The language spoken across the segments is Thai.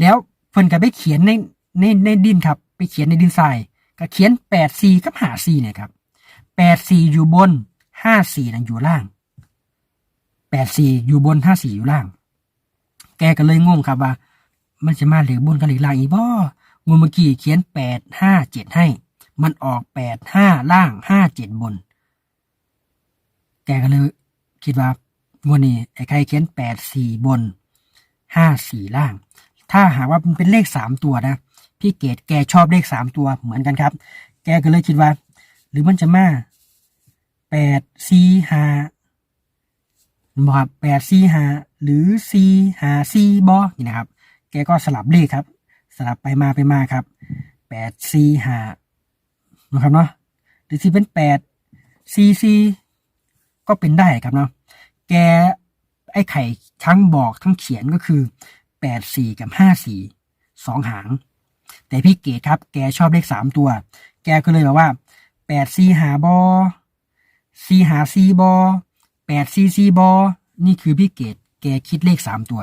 แล้วเพิ่นก็ไปเขียนในในในดินครับ ไปเขียนในดินทรายก็เขียนแปดสี่กับหาสี่เนี่ยครับแปดสี่อยู่บนห้าสี่นั่นอยู่ล่างแปดสี่อยู่บนห้าสี่อยู่ล่าง แกก็เลยงงครับว่า มันจะมาเหลือบนกับเหลือล่างอีกบ่งวดเมื่อกี้เขียนแปดห้าเจ็ดให้ มันออกแปดห้าล่างห้าเจ็ดบน แกก็เลยคิดว่างวดนี้ไอ้ใครเขียนแปดสี่บนห้าสี่ล่าง ถ้าหากว่ามันเป็นเลขสามตัวนะพี่เกดแกชอบเลขสามตัวเหมือนกันครับ แกก็เลยคิดว่า หรือมันจะมาแปดสี่ห้าบอครับแปดสี่ห้าหรือสี่ห้าสี่บอนี่นะครับ แกก็สลับเลขครับ สลับไปมาไปมาครับแปดสี่ห้านะครับเนาะหรือที่เป็นแปดสี่สี่ก็เป็นได้ครับเนาะแกไอ้ไข่ทั้งบอกทั้งเขียนก็คือ แปดสี่กับห้าสี่สองหาง แต่พี่เกดครับ แกชอบเลขสามตัว แกก็เลยบอกว่าแปดสี่หาบอสี่หาสี่บอแปดสี่สี่บอนี่คือพี่เกดแกคิดเลขสามตัว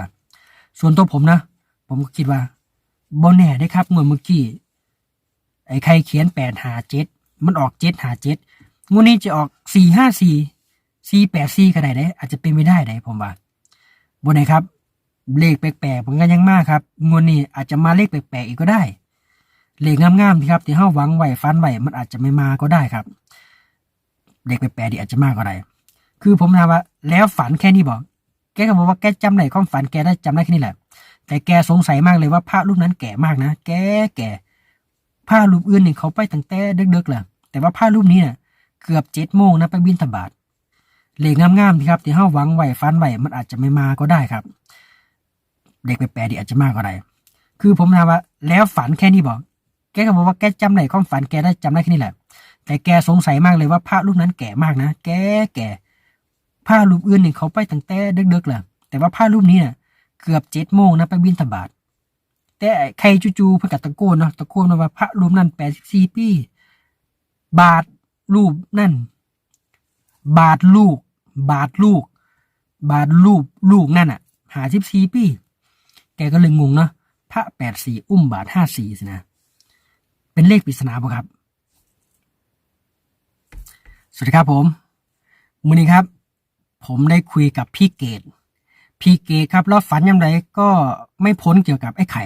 ส่วนตัวผมนะ ผมก็คิดว่าบอแน่ได้ครับเมื่อเมื่อกี้ไอ้ใครเขียนแปดหาเจ็ดมันออกเจ็ดหาเจ็ดงวดนี้จะออกสี่ห้าสี่สี่แปดสี่ก็ได้ได้อาจจะเป็นไม่ได้ได้ผมว่าบนไหนครับ เลขแปลกๆผมก็ยังมากครับงวดนี้อาจจะมาเลขแปลกๆอีกก็ได้ เลขงามๆที่ครับที่เฮาหวังไหวฟันไหวมันอาจจะไม่มาก็ได้ครับ เลขแปลกๆดีอาจจะมากก็ได้คือผมถามว่า แล้วฝันแค่นี้บอกแกก็บอกว่าแกจำได้ความฝันแกได้จำได้แค่นี้แหละ แต่แกสงสัยมากเลยว่าพระรูปนั้นแก่มากนะแกแก่พระรูปอื่นนี่เขาไปตั้งแต่เดึกๆแหละแต่ว่าพระรูปนี้เนี่ยเกือบเจ็ดโมงนะไปบินธบาตเลขงามๆที่ครับที่เฮาหวังไหวฟันไหวมันอาจจะไม่มาก็ได้ครับ เด็กไปแปลดีอาจจะมากก็ได้คือผมถามว่า แล้วฝันแค่นี้บอก แกก็บอกว่าแกจำได้ความฝันแกได้จำได้แค่นี้แหละ แต่แกสงสัยมากเลยว่าพระรูปนั้นแก่มากนะ แกแก่พระรูปอื่นนี่เขาไปตั้งแต่เดึกๆแหละแต่ว่าพระรูปนี้เนี่ยเกือบเจ็ดโมงนะไปบินธบาตแต่ใครจู่ๆเพิ่นก็ตะโกนเนาะตะโกนว่าพระรูปนั้นแปดสิบสี่ปีบาทรูปนั่น บาทลูก บาทลูก บาทลูกลูกนั่นอะหาสิบสี่ปี แกก็เลยงงเนาะพระแปดสี่อุ้มบาทห้าสี่สินะ เป็นเลขปริศนาป่ะครับ สวัสดีครับผมมือนี้ครับ ผมได้คุยกับพี่เกดพี่เกดครับแล้วฝันยำไรก็ไม่พ้นเกี่ยวกับไอ้ไข่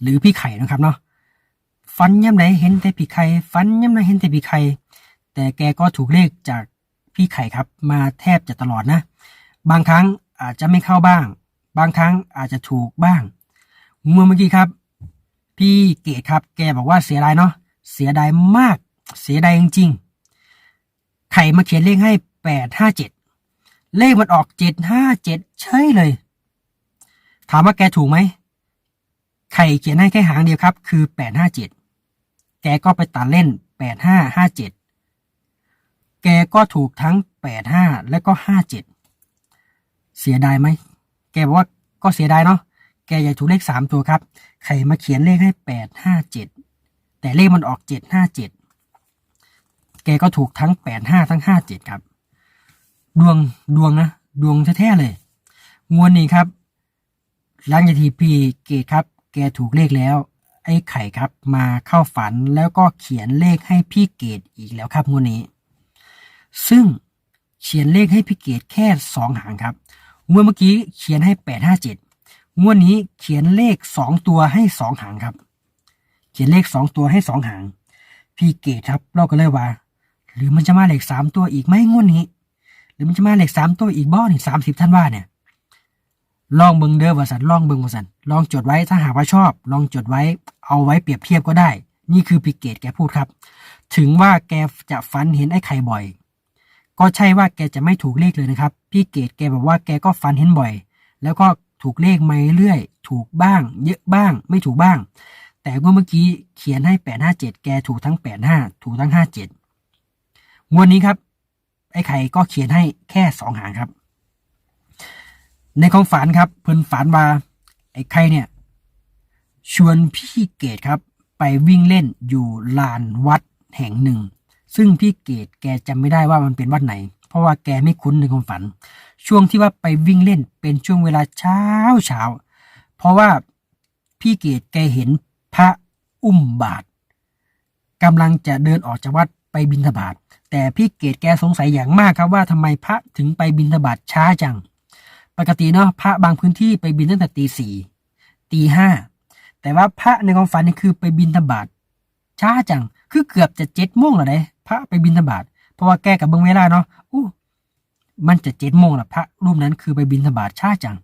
หรือพี่ไข่นะครับเนาะฝันยำไรเห็นแต่พี่ไข่ฝันยำไรเห็นแต่พี่ไข่แต่แกก็ถูกเลขจากพี่ไข่ครับ มาแทบจะตลอดนะ บางครั้งอาจจะไม่เข้าบ้าง บางครั้งอาจจะถูกบ้าง เมื่อเมื่อกี้ครับ พี่เกดครับ แกบอกว่าเสียดายเนาะเสียดายมาก เสียดายจริงๆไข่มาเขียนเลขให้แปดห้าเจ็ดเลขมันออกเจ็ดห้าเจ็ดเฉยเลย ถามว่าแกถูกไหมไข่เขียนให้แค่หางเดียวครับ คือแปดห้าเจ็ดแกก็ไปตัดเล่นแปดห้าห้าเจ็ดแกก็ถูกทั้งแปดห้าและก็ห้าเจ็ดเสียดายไหม แกบอกว่าก็เสียดายเนาะแกอยากถูกเลขสามตัวครับใครมาเขียนเลขให้แปดห้าเจ็ดแต่เลขมันออกเจ็ดห้าเจ็ดแกก็ถูกทั้งแปดห้าทั้งห้าเจ็ดครับ ดวงดวงนะดวงแท้ๆเลยงวดนี้ครับหลังจากที่พี่เกดครับ แกถูกเลขแล้ว ไอ้ไข่ครับมาเข้าฝันแล้วก็เขียนเลขให้พี่เกดอีกแล้วครับงวดนี้ ซึ่งเขียนเลขให้พี่เกดแค่สองหางครับ เมื่อเมื่อกี้เขียนให้แปดห้าเจ็ดงวดนี้เขียนเลขสองตัวให้สองหางครับ เขียนเลขสองตัวให้สองหาง พี่เกดครับเราก็เลยว่า หรือมันจะมาเลขสามตัวอีกไหมงวดนี้ หรือมันจะมาเลขสามตัวอีกบ้อนี่สามสิบท่านว่าเนี่ยลองเบิงเด้อว่าสันลองเบิงว่าสันลองจดไว้ถ้าหากว่าชอบ ลองจดไว้เอาไว้เปรียบเทียบก็ได้ นี่คือพี่เกดแกพูดครับ ถึงว่าแกจะฝันเห็นไอ้ไข่บ่อย ก็ใช่ว่าแกจะไม่ถูกเลขเลยนะครับ พี่เกดแกบอกว่าแกก็ฝันเห็นบ่อย แล้วก็ถูกเลขมาเรื่อยถูกบ้าง เยอะบ้าง ไม่ถูกบ้าง แต่เมื่อกี้เขียนให้แปดห้าเจ็ดแกถูกทั้งแปดห้าถูกทั้งห้าเจ็ดงวดนี้ครับ ไอ้ไข่ก็เขียนให้แค่สองหางครับ ในของฝันครับ เพิ่นฝันว่าไอ้ไข่เนี่ย ชวนพี่เกดครับ ไปวิ่งเล่นอยู่ลานวัดแห่งหนึ่ง ซึ่งพี่เกดแกจำไม่ได้ว่ามันเป็นวัดไหน เพราะว่าแกไม่คุ้นในความฝัน ช่วงที่ว่าไปวิ่งเล่นเป็นช่วงเวลาเช้าเช้า เพราะว่าพี่เกดแกเห็นพระอุ้มบาทกำลังจะเดินออกจากวัดไปบิณฑบาตแต่พี่เกดแกสงสัยอย่างมากครับว่าทำไมพระถึงไปบิณฑบาตช้าจัง ปกติเนาะพระบางพื้นที่ไปบินตั้งแต่ตีสี่ตีห้าแต่ว่าพระในความฝันนี่คือไปบินธบาตช้าจัง คือเกือบจะเจ็ดโมงแล้วเด้ พระไปบินธบาตเพราะว่าแกกับเบิ้งเวลาเนาะอู้มันจะเจ็ดโมงล้วพระรูปนั้นคือไปบินธบาตช้าจัง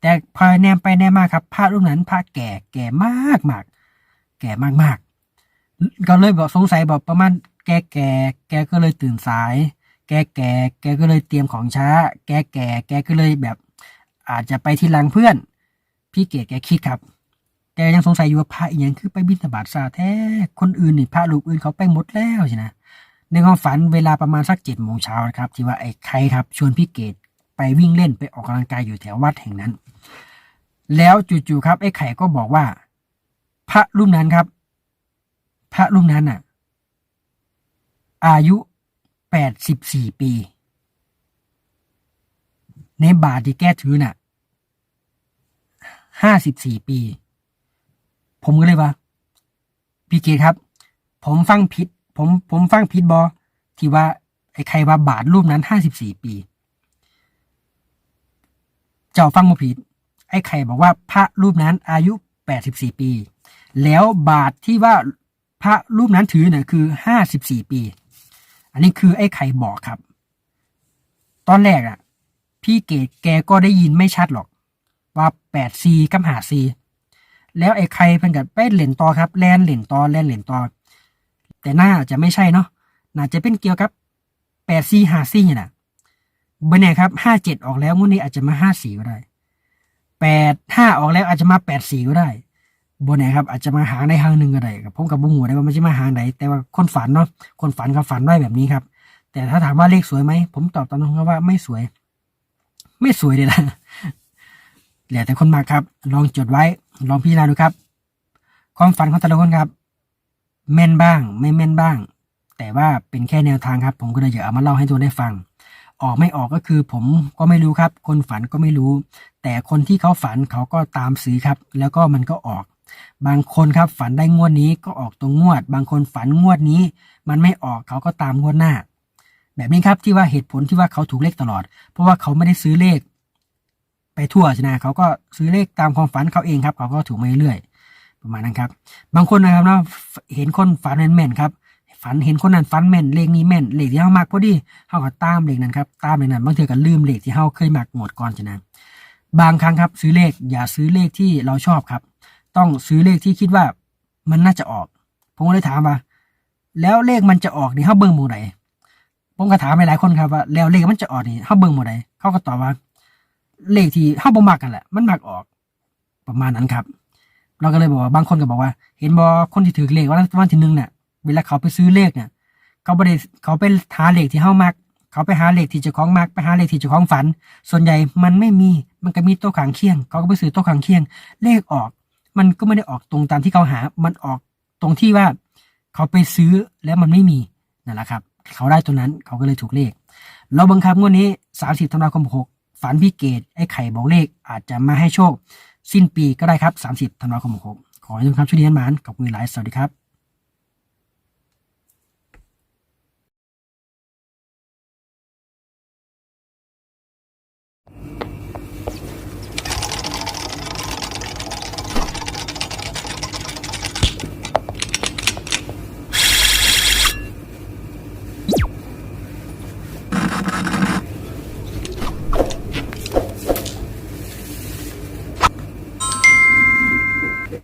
แต่พอแนมไปแนมมาครับ พระรูปนั้นพระแก่แก่มากมากแก่มากมากก็เลยบอกสงสัยบอกประมาณแกแก่แกก็เลยตื่นสาย แกแก่แกก็เลยเตรียมของช้า แกแก่แกก็เลยแบบ อาจจะไปที่ลังเพื่อน พี่เกดแกคิดครับ แกยังสงสัยอยู่ว่าพระอีกอย่างคือไปบิณฑบาตซาแท้คนอื่นนี่พระรูปอื่นเขาไปหมดแล้วใช่ไหมในความฝันเวลาประมาณสักเจ็ดโมงเช้านะครับ ที่ว่าไอ้ใครครับ ชวนพี่เกดไปวิ่งเล่นไปออกกำลังกายอยู่แถววัดแห่งนั้น แล้วจู่ๆครับ ไอ้ไข่ก็บอกว่า พระรูปนั้นครับ พระรูปนั้นน่ะ อายุแปดสิบสี่ปี ในบาทที่แก้ถือน่ะห้าสิบสี่ปี ผมก็เลยว่า พี่เกดครับ ผมฟังผิด ผมผมฟังผิดบอที่ว่า ไอ้ใครว่าบาทรูปนั้นห้าสิบสี่ปี เจ้าฟังมาผิด ไอ้ไข่บอกว่าพระรูปนั้นอายุแปดสิบสี่ปี แล้วบาทที่ว่าพระรูปนั้นถือเนี่ยคือห้าสิบสี่ปี อันนี้คือไอ้ไข่บอกครับ ตอนแรกอะพี่เกดแกก็ได้ยินไม่ชัดหรอก ว่าแปดซีกับหาซี แล้วไอ้ใครเพิ่นกับไปเหรียญต่อครับแลนเหรียญต่อแลนเหรียญต่อแต่น่าจะไม่ใช่เนาะน่าจะเป็นเกี่ยวกับแปดซี่หาซี่นี่นะเบอร์ไหนครับห้าเจ็ดออกแล้วงวดนี้อาจจะมาห้าสี่ก็ได้แปดห้าออกแล้วอาจจะมาแปดสี่ก็ได้บนไหนครับอาจจะมาหางในหางหนึ่งก็ได้ครับผมกับบุ้งหัวได้ว่ามันจะมาหางไหนแต่ว่าคนฝันเนาะคนฝันเขาฝันได้แบบนี้ครับ แต่ถ้าถามว่าเลขสวยไหมผมตอบตามตรงว่าไม่สวย ไม่สวยเลยนะเหลือแต่คนมากครับ ลองจดไว้ ลองพิจารณาดูครับ ความฝันของแต่ละคนครับ แม่นบ้าง ไม่แม่นบ้าง แต่ว่าเป็นแค่แนวทางครับ ผมก็เลยอยากเอามาเล่าให้ทุกคนได้ฟัง ออกไม่ออกก็คือผมก็ไม่รู้ครับ คนฝันก็ไม่รู้ แต่คนที่เขาฝันเขาก็ตามซื้อครับ แล้วก็มันก็ออก บางคนครับฝันได้งวดนี้ก็ออกตรงงวด บางคนฝันงวดนี้ มันไม่ออกเขาก็ตามงวดหน้า แบบนี้ครับที่ว่าเหตุผลที่ว่าเขาถูกเลขตลอด เพราะว่าเขาไม่ได้ซื้อเลข ไปทั่วใช่ไหมเขาก็ซื้อเลขตามความฝันเขาเองครับเขาก็ถูกมาเรื่อยๆประมาณนั้นครับ บางคนนะครับเนาะเห็นคนฝันแม่นๆครับ ฝันเห็นคนนั้นฝันแม่นเลขนี้แม่นเลขที่เฮามักพอดีเฮาก็ตามเลขนั้นครับตามเลขนั้นบางทีก็ลืมเลขที่เฮาเคยมักหมดก่อนจะนะบางครั้งครับ ซื้อเลขอย่าซื้อเลขที่เราชอบครับ ต้องซื้อเลขที่คิดว่ามันน่าจะออก ผมก็เลยถามว่า แล้วเลขมันจะออกนี่เฮาเบิ่งหมู่ใดผมก็ถามไปหลายคนครับว่าแล้วเลขมันจะออกนี่เฮาเบิ่งหมู่ใดเขาก็ตอบว่า เลขที่เฮาบ่มักกันแหละ มันมักออก ประมาณนั้นครับ เราก็เลยบอกว่าบางคนก็บอกว่า เห็นบอคนที่ถือเลขวันวันที่หนึ่งเนี่ยเวลาเขาไปซื้อเลขเนี่ย เขาไม่ได้เขาไปหาเลขที่เฮามัก เขาไปหาเลขที่เจ้าของมัก ไปหาเลขที่เจ้าของฝัน ส่วนใหญ่มันไม่มี มันก็มีโต๊ะขางเคียง เขาก็ไปซื้อโต๊ะขางเคียง เลขออก มันก็ไม่ได้ออกตรงตามที่เขาหา มันออกตรงที่ว่า เขาไปซื้อแล้วมันไม่มีนั่นแหละครับ เขาได้ตัวนั้นเขาก็เลยถูกเลข เราบังคับงวดนี้สามสิบธันวาคมหก ฝันพี่เกตไอ้ไข่บอกเลขอาจจะมาให้โชค สิ้นปีก็ได้ครับ 30ธันวาคมหกขอให้ทุกท่านช่วยเรียนหมานขอบคุณหลาย สวัสดีครับ